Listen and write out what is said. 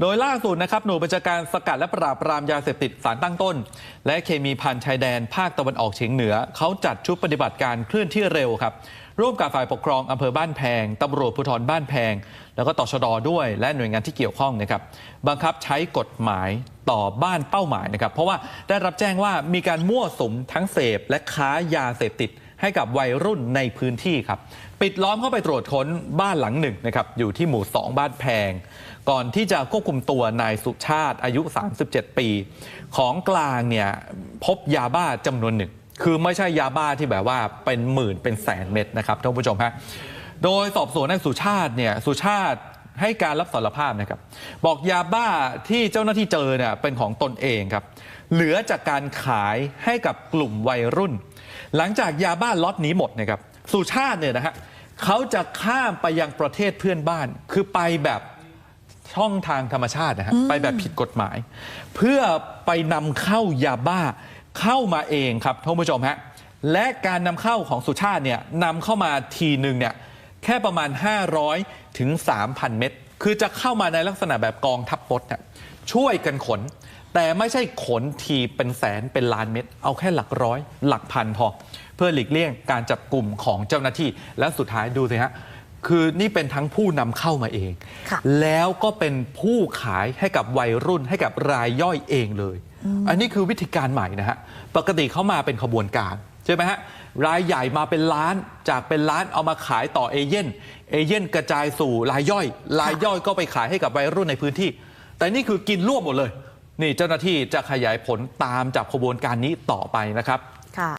โดยล่าสุดนะครับ หน่วยบัญชาการสกัดและปราบปรามยาเสพติดสารตั้งต้น และเคมีพันชายแดนภาคตะวันออกเฉียงเหนือ เขาจัดชุดปฏิบัติการเคลื่อนที่เร็วครับ ร่วมกับฝ่ายปกครองอำเภอบ้านแพงตำรวจภูธรบ้านแพง แล้วก็ตชดด้วย และหน่วยงานที่เกี่ยวข้องนะครับ บังคับใช้กฎหมายต่อบ้านเป้าหมายนะครับ เพราะว่าได้รับแจ้งว่ามีการมั่วสุมทั้งเสพและค้ายาเสพติด ให้กับวัยรุ่นในพื้นที่ครับ ปิดล้อมเข้าไปตรวจค้นบ้านหลังหนึ่งนะครับอยู่ที่หมู่ 2 บ้านแพง ก่อนที่จะควบคุมตัวนายสุชาติอายุ 37 ปี ของกลางเนี่ยพบยาบ้าจำนวนหนึ่ง คือไม่ใช่ยาบ้าที่แบบว่าเป็นหมื่นเป็นแสนเม็ดนะครับท่านผู้ชมฮะโดยสอบสวนนายสุชาติเนี่ยสุชาติ ให้การรับสารภาพนะครับ บอกยาบ้าที่เจ้าหน้าที่เจอเนี่ยเป็นของตนเองครับ เหลือจากการขายให้กับกลุ่มวัยรุ่น หลังจากยาบ้าล็อตนี้หมดนะครับสุชาติเนี่ยนะฮะเขาจะข้ามไปยังประเทศเพื่อนบ้าน คือไปแบบช่องทางธรรมชาตินะฮะไปแบบผิดกฎหมาย เพื่อไปนำเข้ายาบ้าเข้ามาเองครับท่านผู้ชมฮะและการนำเข้าของสุชาติเนี่ยนำเข้ามาทีหนึ่งเนี่ย แค่ประมาณ 500 ถึง 3,000 เม็ดคือจะเข้ามาในลักษณะแบบกองทัพปดนะช่วยกันขน แต่ไม่ใช่ขนทีเป็นแสนเป็นล้านเม็ดเอาแค่หลักร้อยหลักพันพอ เพื่อหลีกเลี่ยงการจับกลุ่มของเจ้าหน้าที่ และสุดท้ายดูสิฮะคือนี่เป็นทั้งผู้นำเข้ามาเองค่ะแล้วก็เป็นผู้ขายให้กับวัยรุ่นให้กับรายย่อยเองเลย อันนี้คือวิธีการใหม่นะฮะ ปกติเขามาเป็นขบวนการ ใช่ไหมฮะรายใหญ่มาเป็นล้านจากเป็นล้านเอามาขายต่อเอเย่นเอเย่นกระจายสู่รายย่อย รายย่อยก็ไปขายให้กับวัยรุ่นในพื้นที่ แต่นี่คือกินรวบหมดเลย นี่เจ้าหน้าที่จะขยายผลตามจับขบวนการนี้ต่อไปนะครับ